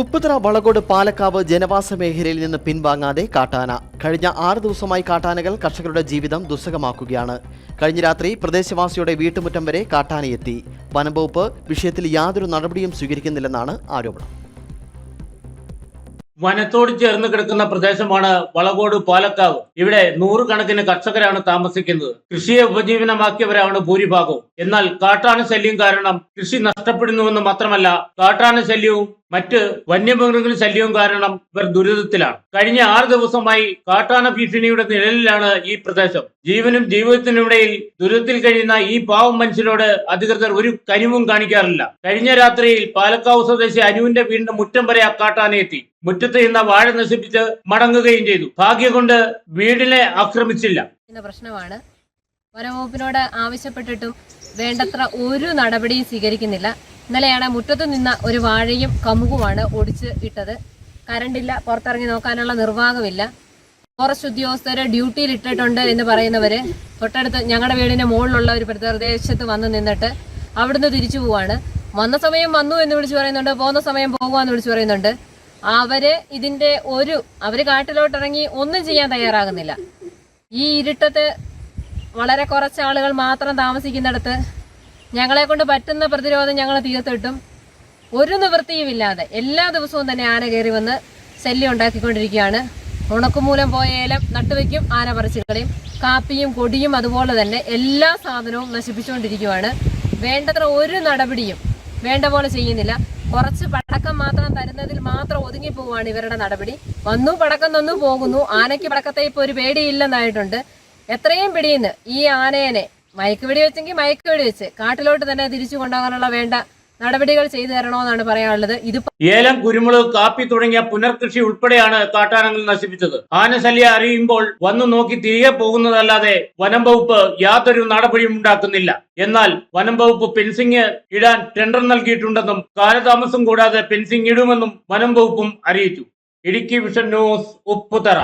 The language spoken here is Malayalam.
ഉപ്പുതറ വളകോട് പാലക്കാവ് ജനവാസ മേഖലയിൽ നിന്ന് പിൻവാങ്ങാതെ കാട്ടാന. കഴിഞ്ഞ ആറ് ദിവസമായി കാട്ടാനകൾ കർഷകരുടെ ജീവിതം ദുസ്സഹമാക്കുകയാണ്. കഴിഞ്ഞ രാത്രി പ്രദേശവാസിയുടെ വീട്ടുമുറ്റം വരെ കാട്ടാനയെത്തി. വനംവകുപ്പ് വിഷയത്തിൽ യാതൊരു നടപടിയും സ്വീകരിക്കുന്നില്ലെന്നാണ് ആരോപണം. വനത്തോട് ചേർന്ന് കിടക്കുന്ന പ്രദേശമാണ് വളകോട് പാലക്കാവ്. ഇവിടെ നൂറുകണക്കിന് കർഷകരാണ് താമസിക്കുന്നത്. കൃഷിയെ ഉപജീവനമാക്കിയവരാണ് ഭൂരിഭാഗവും. എന്നാൽ കാട്ടാന ശല്യം കാരണം കൃഷി നഷ്ടപ്പെടുന്നുവെന്ന് മാത്രമല്ല കാട്ടാന ശല്യവും മറ്റ് വന്യമൃഗങ്ങളുടെ ശല്യവും കാരണം ഇവർ ദുരിതത്തിലാണ്. കഴിഞ്ഞ ആറ് ദിവസമായി കാട്ടാന ഭീഷണിയുടെ നിഴലിലാണ് ഈ പ്രദേശം. ജീവനും ജീവിതത്തിനുമിടയിൽ ദുരിതത്തിൽ കഴിയുന്ന ഈ പാവം മനുഷ്യരോട് അധികൃതർ ഒരു കനിവും കാണിക്കാറില്ല. കഴിഞ്ഞ രാത്രിയിൽ പാലക്കാവ് സ്വദേശി അനുവിന്റെ വീടിന്റെ മുറ്റം വരെ ആ കാട്ടാന എത്തി. മുറ്റത്ത് നിന്ന വാഴ നശിപ്പിച്ച് മടങ്ങുകയും ചെയ്തു. ഭാഗ്യം കൊണ്ട് വീടിനെ ആക്രമിച്ചില്ല. പ്രശ്നമാണ്. വനംവകുപ്പിനോട് ആവശ്യപ്പെട്ടിട്ടും വേണ്ടത്ര ഒരു നടപടിയും സ്വീകരിക്കുന്നില്ല. ഇന്നലെയാണ് മുറ്റത്ത് നിന്ന ഒരു വാഴയും കമുകുമാണ് ഒടിച്ച് ഇട്ടത്. കരണ്ടില്ല പുറത്തിറങ്ങി നോക്കാനുള്ള നിർവാഹമില്ല. ഫോറസ്റ്റ് ഉദ്യോഗസ്ഥര് ഡ്യൂട്ടിയിൽ ഇട്ടിട്ടുണ്ട് എന്ന് പറയുന്നവര്. തൊട്ടടുത്ത് ഞങ്ങളുടെ വീടിന്റെ മുകളിലുള്ള ഒരു പ്രദേശത്ത് വന്ന് നിന്നിട്ട് അവിടുന്ന് തിരിച്ചു പോവാണ്. വന്ന സമയം വന്നു എന്ന് വിളിച്ചു പറയുന്നുണ്ട് പോകുന്ന സമയം പോകുക എന്ന് വിളിച്ചു പറയുന്നുണ്ട്. അവർ ഇതിന്റെ ഒരു അവർ കാട്ടിലോട്ടിറങ്ങി ഒന്നും ചെയ്യാൻ തയ്യാറാകുന്നില്ല. ഈ ഇരുട്ടത്ത് വളരെ കുറച്ച് ആളുകൾ മാത്രം താമസിക്കുന്നിടത്ത് ഞങ്ങളെ കൊണ്ട് പറ്റുന്ന പ്രതിരോധം ഞങ്ങൾ തീർത്തിട്ടും ഒരു നിവൃത്തിയും ഇല്ലാതെ എല്ലാ ദിവസവും തന്നെ ആന കയറി വന്ന് ശല്യം ഉണ്ടാക്കിക്കൊണ്ടിരിക്കുകയാണ്. ഉണക്കുമൂലം പോയ ഏലം നട്ടുവെക്കും ആന പറിച്ചുകളയും കാപ്പിയും കൊടിയും അതുപോലെ തന്നെ എല്ലാ സാധനവും നശിപ്പിച്ചുകൊണ്ടിരിക്കുകയാണ്. വേണ്ടത്ര ഒരു നടപടിയും വേണ്ട പോലെ ചെയ്യുന്നില്ല. കുറച്ച് പടക്കം മാത്രം തരുന്നതിൽ മാത്രം ഒതുങ്ങി പോവുകയാണ് ഇവരുടെ നടപടി. വന്നു പടക്കം തന്നു പോകുന്നു. ആനയ്ക്ക് പടക്കത്തെ ഇപ്പൊ ഒരു പേടിയില്ലെന്നായിട്ടുണ്ട്. എത്രയും പിടിയുന്ന് ഈ ആനേനെ മയക്കുപിടി വെച്ചെങ്കിൽ മയക്കുവെടി വെച്ച് കാട്ടിലോട്ട് തന്നെ തിരിച്ചു കൊണ്ടുപോകാനുള്ള വേണ്ട നടപടികൾ ചെയ്തു തരണമെന്നാണ് പറയാനുള്ളത്. ഇത് ഏലം കുരുമുളക് കാപ്പി തുടങ്ങിയ പുനർകൃഷി ഉൾപ്പെടെയാണ് കാട്ടാനങ്ങൾ നശിപ്പിച്ചത്. ആനശല്യ അറിയുമ്പോൾ വന്നു നോക്കി തിരികെ പോകുന്നതല്ലാതെ വനം വകുപ്പ് യാതൊരു നടപടിയും ഉണ്ടാക്കുന്നില്ല. എന്നാൽ വനം വകുപ്പ് ഫെൻസിംഗ് ഇടാൻ ടെൻഡർ നൽകിയിട്ടുണ്ടെന്നും കാലതാമസം കൂടാതെ ഫെൻസിംഗ് ഇടുമെന്നും വനം വകുപ്പും അറിയിച്ചു. Idukki vision news Upputhara.